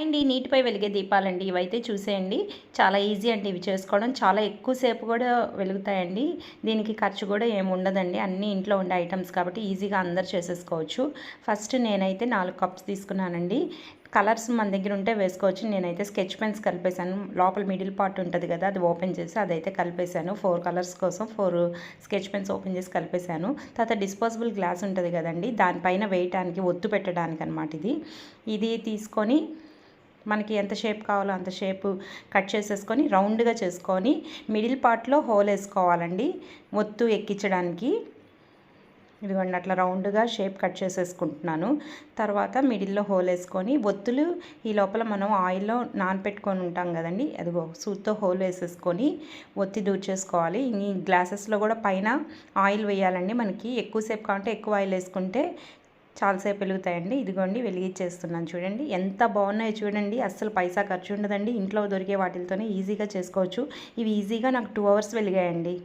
అండి నీటిపై వెలిగే దీపాలండి. ఇవైతే చూసేయండి. చాలా ఈజీ అండి ఇవి చేసుకోవడం. చాలా ఎక్కువసేపు కూడా వెలుగుతాయండి. దీనికి ఖర్చు కూడా ఏమి ఉండదండి. అన్నీ ఇంట్లో ఉండే ఐటమ్స్ కాబట్టి ఈజీగా అందరు చేసేసుకోవచ్చు. ఫస్ట్ నేనైతే నాలుగు కప్స్ తీసుకున్నానండి. కలర్స్ మన దగ్గర ఉంటే వేసుకోవచ్చు. నేనైతే స్కెచ్ పెన్స్ కలిపేశాను. లోపల మిడిల్ పార్ట్ ఉంటుంది కదా అది ఓపెన్ చేసి అదైతే కలిపేశాను. ఫోర్ కలర్స్ కోసం ఫోర్ స్కెచ్ పెన్స్ ఓపెన్ చేసి కలిపేశాను. తర్వాత డిస్పోజబుల్ గ్లాస్ ఉంటుంది కదండి దానిపైన వేయటానికి ఒత్తు పెట్టడానికి అనమాట ఇది. ఇది తీసుకొని మనకి ఎంత షేప్ కావాలో అంత షేప్ కట్ చేసేసుకొని రౌండ్గా చేసుకొని మిడిల్ పార్ట్లో హోల్ వేసుకోవాలండి. ఒత్తు ఎక్కించడానికి. ఇదిగోండి అట్లా రౌండ్గా షేప్ కట్ చేసేసుకుంటున్నాను. తర్వాత మిడిల్లో హోల్ వేసుకొని ఒత్తులు ఈ లోపల మనం ఆయిల్లో నానపెట్టుకొని ఉంటాం కదండి. అదిగో సూత్తో హోల్ వేసేసుకొని ఒత్తి దూచేసుకోవాలి. ఈ గ్లాసెస్లో కూడా పైన ఆయిల్ వేయాలండి. మనకి ఎక్కువసేపు కావాలంటే ఎక్కువ ఆయిల్ వేసుకుంటే చాలాసేపు వెలుగుతాయండి. ఇదిగోండి వెలిగించేస్తున్నాను చూడండి. ఎంత బాగున్నాయో చూడండి. అస్సలు పైసా ఖర్చు ఉండదండి. ఇంట్లో దొరికే వాటితోనే ఈజీగా చేసుకోవచ్చు. ఇవి ఈజీగా నాకు టూ అవర్స్ వెలిగాయండి.